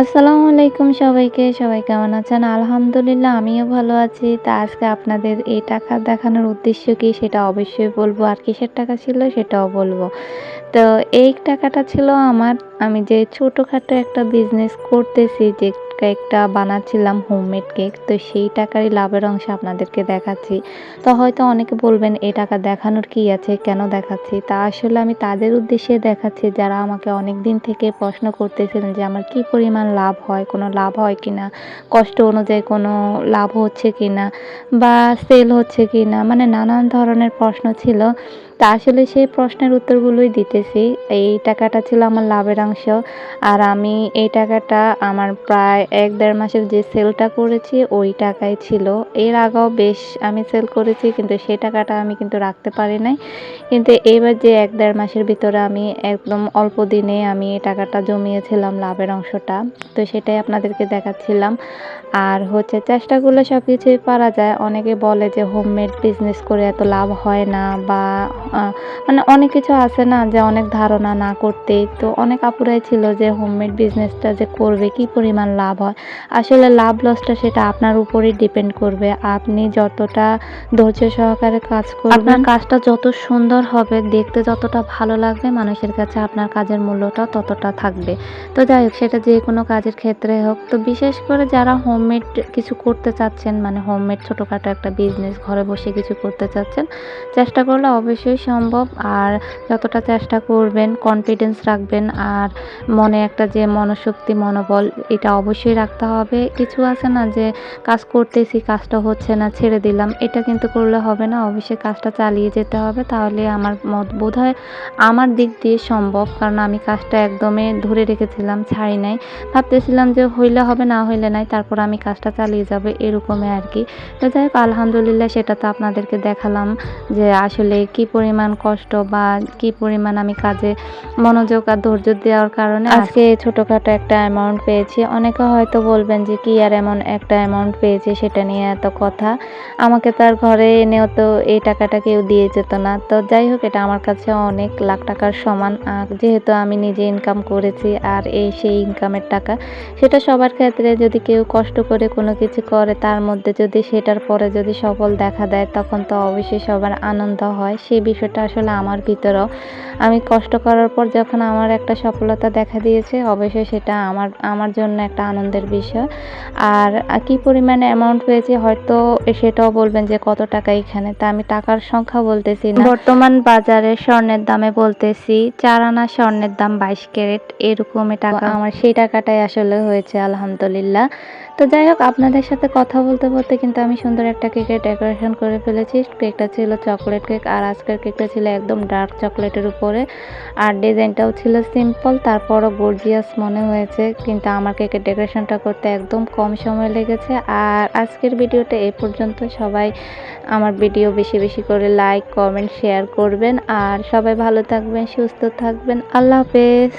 আসসালামু আলাইকুম সবাইকে। সবাই কেমন আছেন? আলহামদুলিল্লাহ, আমিও ভালো আছি। তা আজকে আপনাদের এই টাকা দেখানোর উদ্দেশ্য কি সেটা অবশ্যই বলব। আর কিসের টাকা ছিল সেটাও বলব। তো এই টাকাটা ছিল আমার, আমি যে ছোটোখাটো একটা বিজনেস করতেছি, যে কেকটা বানাচ্ছিলাম হোমমেড কেক। তো সেই টাকারই লাভের অংশ আপনাদেরকে দেখাচ্ছি। তো হয়তো অনেকে বলবেন এই টাকা দেখানোর কি আছে? কেন দেখাচ্ছি? তা আসলে আমি তাদের উদ্দেশ্যে দেখাচ্ছি, যারা আমাকে অনেক দিন থেকে প্রশ্ন করতেছিলেন যে, আমার কি পরিমাণ লাভ হয়? কোনো লাভ হয় কিনা? কষ্ট অনুযায়ী কোনো লাভ হচ্ছে কিনা? বা সেল হচ্ছে কিনা? মানে নানান ধরনের প্রশ্ন ছিল। তা আসলে সেই প্রশ্নের উত্তরগুলোই দিতেছি। এই টাকাটা ছিল আমার লাভের অংশ। আর আমি এই টাকাটা আমার প্রায় এক দেড় মাসের যে সেলটা করেছি, ওই টাকাই ছিল। এর আগেও বেশ আমি সেল করেছি, কিন্তু সেই টাকাটা আমি কিন্তু রাখতে পারি নাই। কিন্তু এবার যে এক দেড় মাসের ভিতরে আমি একদম অল্প দিনে আমি এই টাকাটা জমিয়েছিলাম লাভের অংশটা। তো সেটাই আপনাদেরকে দেখাচ্ছিলাম। আর হচ্ছে চেষ্টা করলে সব কিছুই পারা যায়। অনেকে বলে যে হোমমেড বিজনেস করে এত লাভ হয় না বা মানে অনেক কিছু আছে না যে অনেক ধারণা না করতেই। তো অনেক আপুরাই ছিল যে হোমমেড বিজনেসটা যে করবে কি পরিমাণ লাভ হয়। আসলে লাভ লসটা সেটা আপনার উপরেই ডিপেন্ড করবে। আপনি যতটা ধৈর্য সহকারে কাজ করবেন, আপনার কাজটা যত সুন্দর হবে, দেখতে যতটা ভালো লাগবে মানুষের কাছে আপনার কাজের মূল্যটা ততটা থাকবে। তো যাই হোক সেটা যে কোনো কাজের ক্ষেত্রে হোক। তো বিশেষ করে যারা হোমমেড কিছু করতে চাচ্ছেন মানে হোমমেড ছোটোখাটো একটা বিজনেস ঘরে বসে কিছু করতে চাচ্ছেন, চেষ্টা করলে অবশ্যই সম্ভব। আর যতটা চেষ্টা করবেন, কনফিডেন্স রাখবেন আর মনে একটা যে মনোশক্তি, মনোবল এটা অবশ্যই রাখতে হবে। কিছু আছে না যে কাজ করতেছি, কাজটা হচ্ছে না, ছেড়ে দিলাম। এটা কিন্তু করলে হবে না। অবশ্যই কাজটা চালিয়ে যেতে হবে। তাহলে আমার মত বোধ হয় আমার দিক দিয়ে সম্ভব। কারণ আমি কাজটা একদমই ধরে রেখেছিলাম, ছাড়ি নাই। ভাবতেছিলাম যে হইলে হবে, না হইলে নাই। তারপর আমি কাজটা চালিয়ে যাব এরকমই আরকি। তো যাই হোক আলহামদুলিল্লাহ সেটা তো আপনাদেরকে দেখালাম যে আসলে কি পরিমাণ কষ্ট বা কি পরিমাণ আমি কাজে মনোযোগ আর ধৈর্য দেওয়ার কারণে আজকে এই ছোটখাটো একটা অ্যামাউন্ট পেয়েছি। অনেকে হয়তো বলবেন যে কি আর এমন একটা অ্যামাউন্ট পেয়েছি সেটা নিয়ে এত কথা। আমাকে তো আর ঘরে এনেও তো এই টাকাটা কেউ দিয়ে যেত না। তো যাই হোক এটা আমার কাছে অনেক লাখ টাকার সমান। যেহেতু আমি নিজে ইনকাম করেছি আর এই সেই ইনকামের টাকা। সেটা সবার ক্ষেত্রে যদি কেউ কষ্ট করে কোনো কিছু করে তার মধ্যে যদি সেটার পরে যদি সফল দেখা দেয় তখন তো অবশ্যই সবার আনন্দ হয়। সে সেই বিষয়টা আসলে আমার ভিতরেও। আমি কষ্ট করার পর যখন আমার একটা সফলতা দেখা দিয়েছে অবশ্যই সেটা আমার আমার জন্য একটা আনন্দের বিষয়। আর কি পরিমাণে অ্যামাউন্ট পেয়েছি হয়তো সেটাও বলবেন যে কত টাকা এখানে। তা আমি টাকার সংখ্যা বলতেছি না। বর্তমান বাজারে স্বর্ণের দামে বলতেছি ৪ আনা স্বর্ণের দাম ২২ ক্যারেট এরকমই টাকা আমার সেই টাকাটাই আসলে হয়েছে আলহামদুলিল্লাহ। তো যাই হোক আপনাদের সাথে কথা বলতে, বলতে কিন্তু আমি সুন্দর একটা কেকের ডেকোরেশন করে ফেলেছি। কেকটা ছিল চকলেট কেক আর আজকের কেকটা ছিল একদম ডার্ক চকলেটের উপরে। আর ডিজাইনটাও ছিল সিম্পল তারপরও গর্জিয়াস মনে হয়েছে। কিন্তু আমার কেকের ডেকোরেশনটা করতে একদম কম সময় লেগেছে। আর আজকের ভিডিওটা এ পর্যন্ত। সবাই আমার ভিডিও বেশি, বেশি করে লাইক, কমেন্ট, শেয়ার করবেন। আর সবাই ভালো থাকবেন, সুস্থ থাকবেন। আল্লাহ হাফেজ।